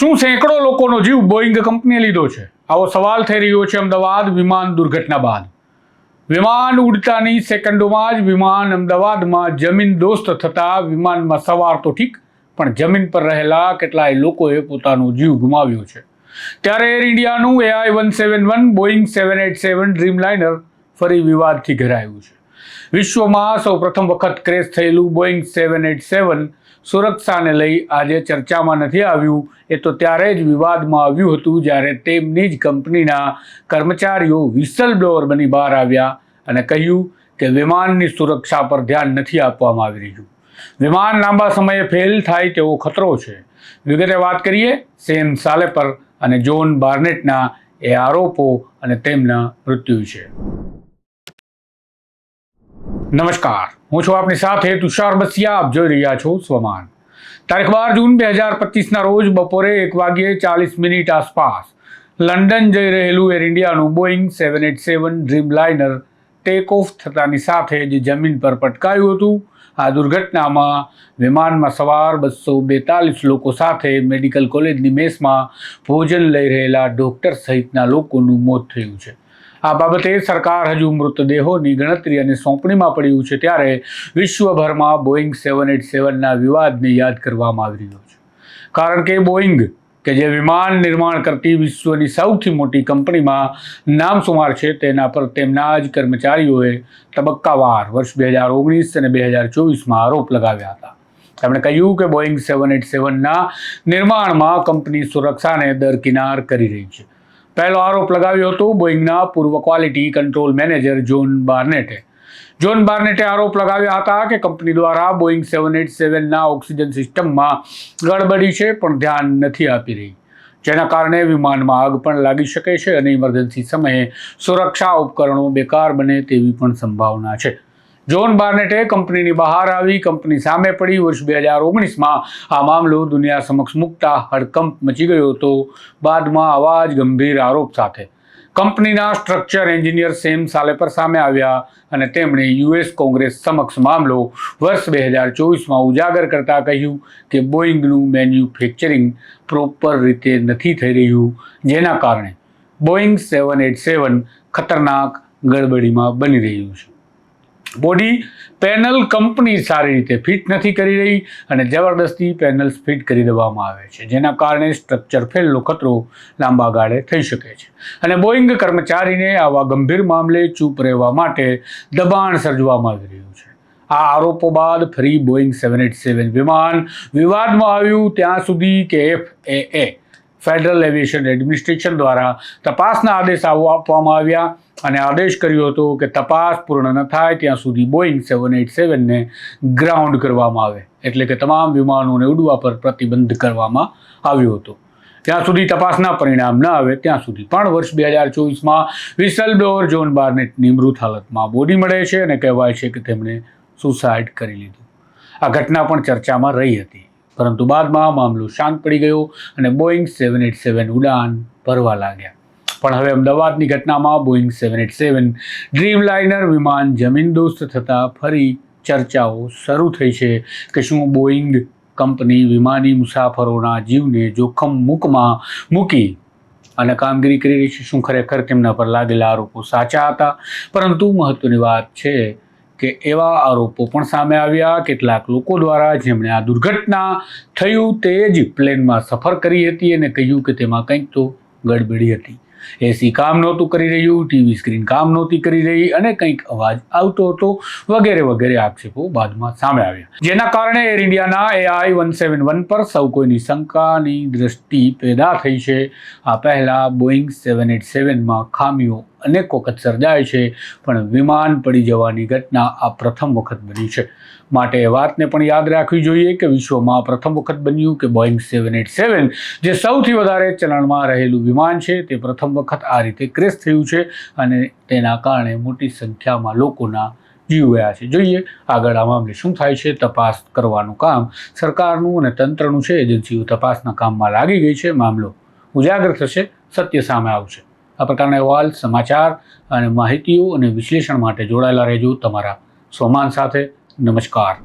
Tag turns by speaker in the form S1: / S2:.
S1: શું સેંકડો લોકોનો જીવ બોઈંગ કંપનીએ લીધો છે? આવો સવાલ થઈ રહ્યો છે અમદાવાદ વિમાન દુર્ઘટના બાદ. વિમાન ઉડતાની સેકન્ડોમાં જ વિમાન અમદાવાદમાં જમીન દોસ્ત થતાં વિમાનમાં સવાર તો ઠીક, પણ જમીન પર રહેલા કેટલાય લોકોએ પોતાનો જીવ ગુમાવ્યો છે. ત્યારે air ઇન્ડિયાનું AI one seven one Boeing seven eight seven Dreamliner ફરી વિવાદથી ઘેરાયું છે. વિશ્વમાં સૌ પ્રથમ વખત ક્રેશ થયેલું બોઈંગ સેવન એટ સેવન સુરક્ષાને લઈ આજે ચર્ચામાં નથી આવ્યું. એ તો ત્યારે જ વિવાદમાં આવ્યું હતું જ્યારે તેમની જ કંપનીના કર્મચારીઓ વિસલ બ્લોઅર બની બહાર આવ્યા અને કહ્યું કે વિમાનની સુરક્ષા પર ધ્યાન નથી આપવામાં આવી રહ્યું. વિમાન લાંબા સમયે ફેલ થાય તેવો ખતરો છે. વિગતે વાત કરીએ સેમ સાલેપર અને જોન બાર્નેટના એ આરોપો અને તેમના મૃત્યુ છે. નમસ્કાર. હું છું આપની સાથે તુષાર બસિયા. આપ જોઈ રહ્યા છો સ્વમાન. તારીખ બાર જૂન બે હજાર પચીસના રોજ બપોરે એક વાગ્યે ચાલીસ મિનિટ આસપાસ લંડન જઈ રહેલું air ઇન્ડિયાનું Boeing seven eight seven Dreamliner take off થતાની સાથે જ જમીન પર પટકાયું હતું, આ દુર્ઘટનામાં વિમાનમાં સવાર બસો બેતાલીસ લોકો સાથે મેડિકલ કોલેજની મેસમાં ભોજન લઈ રહેલા ડૉક્ટર સહિતના લોકોનું મોત થયું છે. આ બાબતે સરકાર હજુ મૃતદેહોની ગણતરી અને સોંપણીમાં પડ્યું છે ત્યારે વિશ્વભરમાં બોઈંગ સેવન એટ સેવનના વિવાદને યાદ કરવામાં આવી રહ્યો છે. કારણ કે બોઈંગ, કે જે વિમાન નિર્માણ કરતી વિશ્વની સૌથી મોટી કંપનીમાં નામશુમાર છે, તેના પર તેમના જ કર્મચારીઓએ તબક્કાવાર વર્ષ બે હજાર ઓગણીસ અને બે હજાર ચોવીસમાં આરોપ લગાવ્યા હતા. તેમણે કહ્યું કે બોઈંગ સેવન એટ સેવનના નિર્માણમાં કંપની સુરક્ષાને દરકિનાર કરી રહી છે. પહેલો આરોપ લગાવ્યો હતો બોઈંગના પૂર્વ ક્વોલિટી કંટ્રોલ મેનેજર જોન બાર્નેટે. જોન બાર્નેટે આરોપ લગાવ્યા હતા કે કંપની દ્વારા બોઈંગ સેવન એટ સેવનના ઓક્સિજન સિસ્ટમમાં ગડબડી છે, પણ ધ્યાન નથી આપી રહી. જેના કારણે વિમાનમાં આગ પણ લાગી શકે છે અને ઇમરજન્સી સમયે સુરક્ષા ઉપકરણો બેકાર બને તેવી પણ સંભાવના છે. જોન બાર્નેટે કંપનીની બહાર આવી, કંપની સામે પડી. વર્ષ બે હજાર ઓગણીસમાં આ મામલો દુનિયા સમક્ષ મૂકતા હડકંપ મચી ગયો હતો. બાદમાં આવા જ ગંભીર આરોપ સાથે. કંપનીના સ્ટ્રક્ચર એન્જિનિયર સેમ સાલેપર સામે આવ્યા અને તેમણે યુએસ કોંગ્રેસ સમક્ષ મામલો વર્ષ બે હજાર ચોવીસમાં ઉજાગર કરતા કહ્યું કે બોઈંગનું મેન્યુફેક્ચરિંગ પ્રોપર રીતે નથી થઈ રહ્યું, જેના કારણે બોઈંગ સેવન એટ સેવન ખતરનાક ગડબડીમાં બની રહ્યું છે. બોડી પેનલ કંપની સારી રીતે ફિટ નથી કરી રહી અને જબરદસ્તી પેનલ્સ ફિટ કરી દેવામાં આવે છે, જેના કારણે સ્ટ્રક્ચર ફેલનો ખતરો લાંબા ગાળે થઈ શકે છે. અને બોઈંગ કર્મચારીને આવા ગંભીર મામલે ચૂપ રહેવા માટે દબાણ સર્જવામાં આવી રહ્યું છે. આ આરોપો બાદ ફરી બોઈંગ સેવન એટ સેવન વિમાન વિવાદમાં આવ્યું ત્યાં સુધી કે F A Federal Aviation Administration દ્વારા તપાસના આદેશ આપવામાં આવ્યા અને આદેશ કર્યો હતો કે તપાસ પૂર્ણ ન થાય ત્યાં સુધી બોઈંગ સેવન એટ સેવનને ગ્રાઉન્ડ કરવામાં આવે. એટલે કે તમામ વિમાનોને ઉડવા પર પ્રતિબંધ કરવામાં આવ્યો હતો. ત્યાં સુધી તપાસના પરિણામ ન આવે, ત્યાં સુધી પણ વર્ષ બે હજાર ચોવીસમાં વિસલ બ્લોઅર જોન બાર્નેટની મૃત હાલતમાં બોડી મળે છે અને કહેવાય છે કે તેમણે સુસાઇડ કરી લીધું. આ ઘટના પણ ચર્ચામાં રહી હતી. પરંતુ બાદમાં મામલો શાંત પડી ગયો અને બોઈંગ સેવન એટ સેવન ઉડાન ભરવા લાગ્યા. પણ હવે અમદાવાદની ઘટનામાં Boeing seven eight seven Dreamliner વિમાન જમીન દોસ્ત થતાં ફરી ચર્ચાઓ શરૂ થઈ છે કે શું બોઈંગ કંપની વિમાની મુસાફરોના જીવને જોખમ મૂકમાં મૂકી અને કામગીરી કરી રહી છે શું ખરેખર તેમના પર લાગેલા આરોપો સાચા હતા? પરંતુ મહત્ત્વની વાત છે કે એવા આરોપો પણ સામે આવ્યા. કેટલાક લોકો દ્વારા જેમણે આ દુર્ઘટના થયું તે જ પ્લેનમાં સફર કરી હતી અને કહ્યું કે તેમાં કંઈક તો ગડબડી હતી. એસી કામ નહોતું કરી રહ્યું, ટીવી સ્ક્રીન કામ નહોતી કરી રહી અને કંઈક અવાજ આવતો હતો વગેરે વગેરે આક્ષેપો બાદમાં સામે આવ્યા. જેના કારણે એર ઇન્ડિયાના એઆઈ વન સેવન વન પર સૌ કોઈની શંકાની દ્રષ્ટિ પેદા થઈ છે. આ પહેલાં બોઈંગ સેવન એટ સેવનમાં ખામીઓ અનેક વખત સર્જાય છે, પણ વિમાન પડી જવાની ઘટના આ પ્રથમ વખત બની છે. માટે એ વાતને પણ યાદ રાખવી જોઈએ કે વિશ્વમાં પ્રથમ વખત બન્યું કે બોઈંગ સેવન એટ સેવન, જે સૌથી વધારે ચલણમાં રહેલું વિમાન છે, તે પ્રથમ વખત આ રીતે ક્રેશ થયું છે અને તેના કારણે મોટી સંખ્યામાં લોકોના જીવ ગયા છે. જોઈએ આગળ આ મામલે શું થાય છે, તપાસ કરવાનું કામ સરકારનું અને તંત્રનું છે, એજન્સીઓ તપાસના કામમાં લાગી ગઈ છે. મામલો ઉજાગર થશે, સત્ય સામે આવશે. આ પ્રકારના અહેવાલ, સમાચાર અને માહિતીઓ અને વિશ્લેષણ માટે જોડાયેલા રહેજો તમારા સોમાન સાથે. નમસ્કાર.